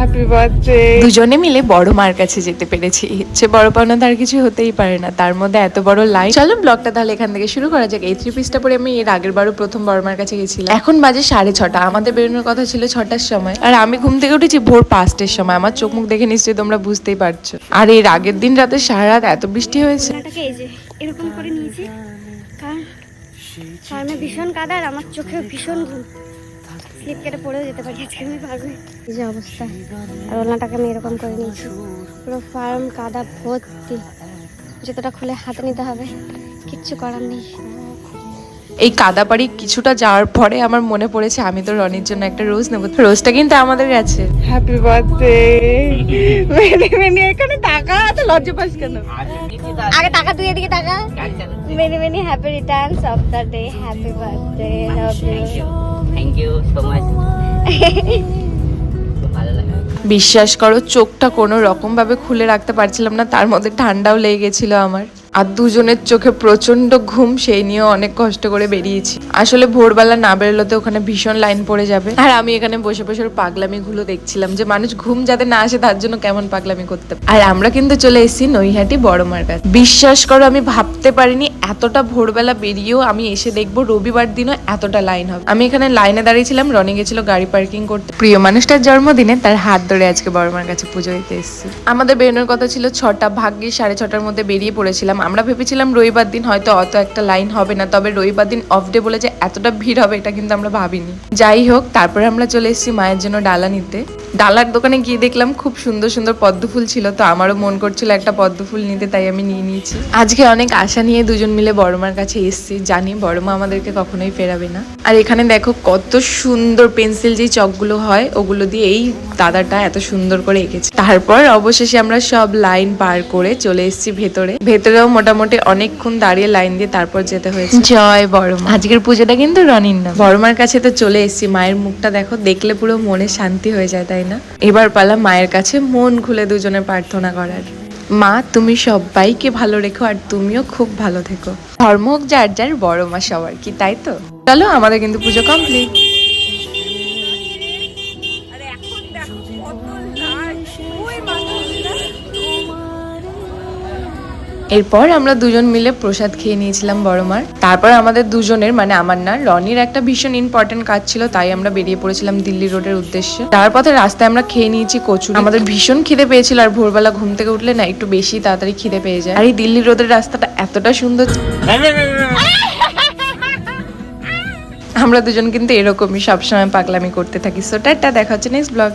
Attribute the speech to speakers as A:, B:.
A: Happy birthday
B: দুজনে মিলে বড় মার কাছে যেতে পেরেছি। সে বড় পাওনা তার কিছু হতেই পারে না। তার মধ্যে এত বড় লাইন চলো ব্লগটা তাহলে এখান থেকে শুরু করা যাক। এই থ্রি পিসটা পরে আমি এর আগের বারও প্রথম বড় মার কাছে গেছিলাম। এখন বাজে সাড়ে ছটা। আমাদের বেরোনোর কথা ছিল ছটার সময়। আর আমি ঘুম থেকে উঠেছি ভোর পাঁচটার সময়। আমার চোখ মুখ দেখে নিশ্চয়ই তোমরা বুঝতেই পারছ। আর এর আগের দিন রাতে সারা রাত এত বৃষ্টি হয়েছে।
C: কাদাটাকে এই যে এরকম করে নিয়েছি। কারণ ভীষণ কাদা আর আমার চোখেও ভীষণ ঘুম। স্লিপ কেটে পড়েও যেতে পারি আজকে আমি পারব এই যে অবস্থা। আর ওলনাটাকে আমি এরকম করে নিয়েছি। পুরো ফার্ম কাদা ভর্তি। জুতোটা খুলে হাতে নিতে হবে। কিচ্ছু করার নেই।
B: এই কাদাপাড়ি কিছুটা যাওয়ার পরে আমার মনে পড়েছে আমি তো রনির জন্য একটা রোজ নেব। রোজটা কিন্তু আমাদের কাছে
A: হ্যাপি বার্থডে মেনে মেনে এখানে টাকা আছে লজ্জা পাস কেন?
C: আগে টাকা তুই এদিকে টাকা। Many many happy returns of the day happy birthday love you
D: thank you so much
B: বিশ্বাস করো, চোখটা কোনো রকমভাবে খুলে রাখতে পারছিলাম না, তার মধ্যে ঠান্ডাও লেগে গেছিল আমার। আর দুজনের চোখে প্রচণ্ড ঘুম, সেই নিয়েও অনেক কষ্ট করে বেরিয়েছি। আসলে ভোরবেলা না বেরোলে ওখানে ভীষণ লাইন পড়ে যাবে। আর আমি এখানে বসে বসে ওর পাগলামিগুলো দেখছিলাম যে মানুষ ঘুম যাতে না আসে তার জন্য কেমন পাগলামি করতে। আর আমরা কিন্তু চলে এসেছি নৈহাটি বড় কাছে। বিশ্বাস করো, আমি ভাবতে পারিনি এতটা ভোরবেলা বেরিয়েও আমি এসে দেখব রবিবার দিনও এতটা লাইন হবে। আমি এখানে লাইনে দাঁড়িয়েছিলাম, রনি গেছিল গাড়ি পার্কিং করতে। প্রিয় মানুষটার জন্মদিনে তার হাত ধরে আজকে বড় মার কাছে পুজো দিতে এসেছি। আমাদের বেরোনোর কথা ছিল ছটা ভাগ্যে সাড়ে ছটার মধ্যে বেরিয়ে পড়েছিলাম আমরা ভেবেছিলাম রবিবার দিন হয়তো অত একটা লাইন হবে না, তবে রবিবার দিন অফ ডে বলে যে এতটা ভিড় হবে এটা কিন্তু আমরা ভাবিনি। যাই হোক, তারপরে আমরা চলে এসেছি মায়ের জন্য ডালা নিতে। ডালার দোকানে গিয়ে দেখলাম খুব সুন্দর সুন্দর পদ্ম ফুল ছিল তো আমারও মন করছিল একটা পদ্ম ফুল নিতে তাই আমি নিয়ে নিয়েছি। আজকে অনেক আশা নিয়ে দুজন মিলে বড়মার কাছে এসেছি জানি বড়মা আমাদেরকে কখনোই ফেরাবে না। আর এখানে দেখো কত সুন্দর পেন্সিল যে চকগুলো হয় ওগুলো দিয়ে এই দাদাটা এত সুন্দর করে এঁকেছে। তারপর অবশেষে আমরা সব লাইন পার করে চলে এসেছি ভেতরে। ভেতরেও মোটামুটি অনেকক্ষণ দাঁড়িয়ে লাইন দিয়ে তারপর যেতে হয়েছে। জয় বড়মা। আজকের পুজোটা কিন্তু রনির না বড়মার কাছে তো চলে এসেছি মায়ের মুখটা দেখো দেখলে পুরো মনে শান্তি হয়ে যায় তাই না? এবার পালা মায়ের কাছে মন খুলে দুজনে প্রার্থনা করার। মা, তুমি সবাইকে ভালো রেখো আর তুমিও খুব ভালো থেকো। ধর্ম যার যার বড় মা সবার কি, তাই তো? চলো, আমাদের কিন্তু পুজো কমপ্লিট এরপর আমরা দুজন মিলে প্রসাদ খেয়ে নিয়েছিলাম বড় বড়মার। তারপর আমাদের দুজনের মানে আমার না, রনির একটা ভীষণ ইম্পর্টেন্ট কাজ ছিল, তাই আমরা বেরিয়ে পড়েছিলাম দিল্লি রোডের উদ্দেশ্যে। তার পথে রাস্তায় আমরা খেয়ে নিয়েছি কচুরি। আমাদের ভীষণ খিদে পেয়েছিল, আর ভোরবেলা ঘুম থেকে উঠলে না, একটু বেশি তাড়াতাড়ি খিদে পেয়ে যায়। আর এই দিল্লি রোডের রাস্তাটা এতটা সুন্দর আমরা দুজন কিন্তু এরকমই সবসময় পাগলামি করতে থাকি। সো টাটা, দেখা হচ্ছে নেক্সট ব্লগ